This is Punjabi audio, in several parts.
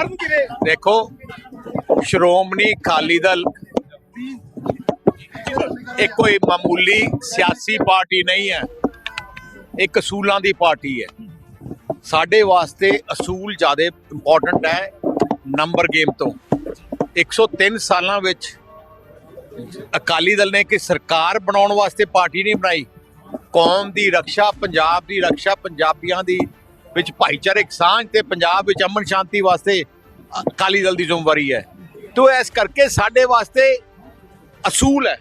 ਕਰਨ ਕਿਰੇ ਦੇਖੋ, ਸ਼੍ਰੋਮਣੀ ਅਕਾਲੀ ਦਲ ਇਹ ਕੋਈ ਮਾਮੂਲੀ ਸਿਆਸੀ ਪਾਰਟੀ ਨਹੀਂ ਹੈ ਇੱਕ ਅਸੂਲਾਂ ਦੀ ਪਾਰਟੀ ਹੈ। ਸਾਡੇ ਵਾਸਤੇ ਅਸੂਲ ਜ਼ਿਆਦਾ ਇੰਪੋਰਟੈਂਟ ਹੈ ਨੰਬਰ ਗੇਮ ਤੋਂ। 103 ਸਾਲਾਂ ਵਿੱਚ ਅਕਾਲੀ ਦਲ ਨੇ ਕਿ ਸਰਕਾਰ ਬਣਾਉਣ ਵਾਸਤੇ ਪਾਰਟੀ ਨਹੀਂ ਬਣਾਈ। ਕੌਮ ਦੀ ਰੱਖਿਆ ਪੰਜਾਬ ਦੀ ਰੱਖਿਆ ਪੰਜਾਬੀਆਂ ਦੀ ਵਿੱਚ ਭਾਈਚਾਰਕ ਸਾਂਝ ਤੇ ਪੰਜਾਬ ਵਿੱਚ ਅਮਨ ਸ਼ਾਂਤੀ ਵਾਸਤੇ ਅਕਾਲੀ ਦਲ ਦੀ ਜ਼ਿੰਮੇਵਾਰੀ ਹੈ। ਤੋ ਇਸ ਕਰਕੇ ਸਾਡੇ ਵਾਸਤੇ ਅਸੂਲ ਹੈ।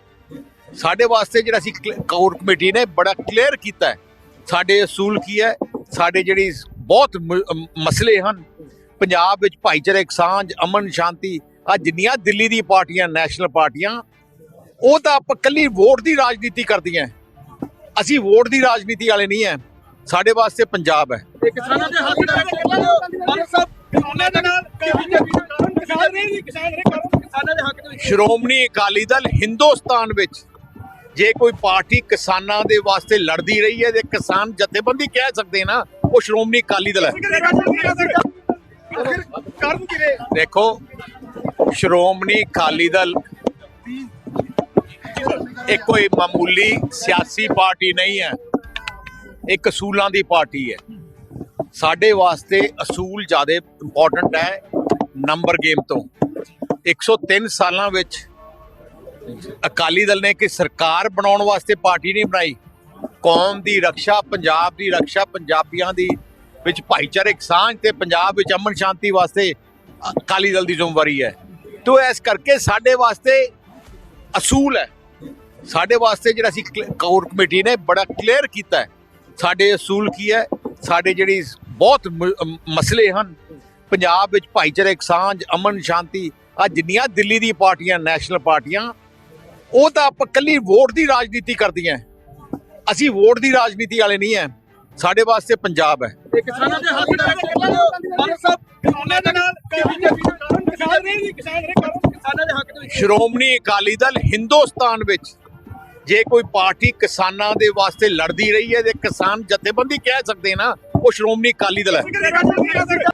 ਸਾਡੇ ਵਾਸਤੇ ਜਿਹੜਾ ਅਸੀਂ ਕੋਰ ਕਮੇਟੀ ਨੇ ਬੜਾ ਕਲੀਅਰ ਕੀਤਾ ਸਾਡੇ ਅਸੂਲ ਕੀ ਹੈ? ਸਾਡੇ ਜਿਹੜੀ ਬਹੁਤ ਮ- ਮਸਲੇ ਹਨ। ਪੰਜਾਬ ਵਿੱਚ ਭਾਈਚਾਰਕ ਸਾਂਝ, ਅਮਨ ਸ਼ਾਂਤੀ ਆ ਜਿੰਨੀਆਂ ਦਿੱਲੀ ਦੀ ਪਾਰਟੀਆਂ, ਨੈਸ਼ਨਲ ਪਾਰਟੀਆਂ, ਉਹ ਤਾਂ ਆਪਾਂ ਕੱਲੀ ਵੋਟ ਦੀ ਰਾਜਨੀਤੀ ਕਰਦੀਆਂ। ਅਸੀਂ ਵੋਟ ਦੀ ਰਾਜਨੀਤੀ ਵਾਲੇ ਨਹੀਂ ਹੈ। ਸਾਡੇ ਵਾਸਤੇ ਪੰਜਾਬ ਹੈ। ਇਹ ਕਿਸਾਨਾਂ ਦੇ ਹੱਕ ਦਾ ਮਾਨ ਸਾਹਿਬ ਕਿਸਾਨਾਂ ਦੇ ਨਾਲ ਕਿਸਾਨ ਨਹੀਂ ਜੀ, ਕਿਸਾਨ ਨਹੀਂ ਕਰਨ ਕਿਸਾਨਾਂ ਦੇ ਹੱਕ ਦੇ ਵਿੱਚ ਸ਼੍ਰੋਮਣੀ ਅਕਾਲੀ ਦਲ ਹਿੰਦੁਸਤਾਨ ਵਿੱਚ ਜੇ ਕੋਈ ਪਾਰਟੀ ਕਿਸਾਨਾਂ ਦੇ ਵਾਸਤੇ ਲੜਦੀ ਰਹੀ ਹੈ ਤੇ ਕਿਸਾਨ ਜਥੇਬੰਦੀ ਕਹਿ ਸਕਦੇ ਨਾ ਉਹ ਸ਼੍ਰੋਮਣੀ ਅਕਾਲੀ ਦਲ ਹੈ। ਦੇਖੋ ਸ਼੍ਰੋਮਣੀ ਅਕਾਲੀ ਦਲ ਇਹ ਕੋਈ ਮਾਮੂਲੀ ਸਿਆਸੀ ਪਾਰਟੀ ਨਹੀਂ ਹੈ। ਇੱਕ ਅਸੂਲਾਂ ਦੀ ਪਾਰਟੀ ਹੈ। ਸਾਡੇ ਵਾਸਤੇ ਅਸੂਲ ਜ਼ਿਆਦਾ ਇੰਪੋਰਟੈਂਟ ਹੈ ਨੰਬਰ ਗੇਮ ਤੋਂ। 103 ਸਾਲਾਂ ਵਿੱਚ ਅਕਾਲੀ ਦਲ ਨੇ ਕਿ ਸਰਕਾਰ ਬਣਾਉਣ ਵਾਸਤੇ ਪਾਰਟੀ ਨਹੀਂ ਬਣਾਈ। ਕੌਮ ਦੀ ਰੱਖਿਆ, ਪੰਜਾਬ ਦੀ ਰੱਖਿਆ, ਪੰਜਾਬੀਆਂ ਦੀ ਵਿੱਚ ਭਾਈਚਾਰਕ ਸਾਂਝ ਤੇ ਪੰਜਾਬ ਵਿੱਚ ਅਮਨ ਸ਼ਾਂਤੀ ਵਾਸਤੇ ਅਕਾਲੀ ਦਲ ਦੀ ਜ਼ਿੰਮੇਵਾਰੀ ਹੈ। ਤੋ ਇਸ ਕਰਕੇ ਸਾਡੇ ਵਾਸਤੇ ਅਸੂਲ ਹੈ। ਸਾਡੇ ਵਾਸਤੇ ਜਿਹੜਾ ਅਸੀਂ ਕੋਰ ਕਮੇਟੀ ਨੇ ਬੜਾ ਕਲੀਅਰ ਕੀਤਾ ਹੈ। ਸਾਡੇ ਅਸੂਲ ਕੀ ਹੈ? ਸਾਡੇ ਜਿਹੜੀ ਬਹੁਤ ਮਸਲੇ ਹਨ। ਪੰਜਾਬ ਵਿੱਚ ਭਾਈਚਾਰਕ ਸਾਂਝ ਅਮਨ ਸ਼ਾਂਤੀ ਆ ਜਿੰਨੀਆਂ ਦਿੱਲੀ ਦੀ ਪਾਰਟੀਆਂ ਨੈਸ਼ਨਲ ਪਾਰਟੀਆਂ ਉਹ ਤਾਂ ਆਪਾਂ ਕੱਲੀ ਵੋਟ ਦੀ ਰਾਜਨੀਤੀ ਕਰਦੀਆਂ ਅਸੀਂ ਵੋਟ ਦੀ ਰਾਜਨੀਤੀ ਵਾਲੇ ਨਹੀਂ ਹੈ। ਸਾਡੇ ਵਾਸਤੇ ਪੰਜਾਬ ਹੈ। ਇਹ ਕਿਸਾਨਾਂ ਦੇ ਹੱਕ ਦਾ ਮਾਨ ਸਾਹਿਬ ਕਿਸਾਨਾਂ ਦੇ ਨਾਲ ਕਿਸਾਨ ਨਹੀਂ ਜੀ, ਕਿਸਾਨ ਨਹੀਂ। ਕਰਨ ਕਿਸਾਨਾਂ ਦੇ ਹੱਕ ਦੇ ਵਿੱਚ ਸ਼੍ਰੋਮਣੀ ਅਕਾਲੀ ਦਲ ਹਿੰਦੁਸਤਾਨ ਵਿੱਚ ਜੇ ਕੋਈ ਪਾਰਟੀ ਕਿਸਾਨਾਂ ਦੇ ਵਾਸਤੇ ਲੜਦੀ ਰਹੀ ਹੈ ਤੇ ਕਿਸਾਨ ਜਥੇਬੰਦੀ ਕਹਿ ਸਕਦੇ ਨਾ, ਉਹ ਸ਼੍ਰੋਮਣੀ ਅਕਾਲੀ ਦਲ ਹੈ।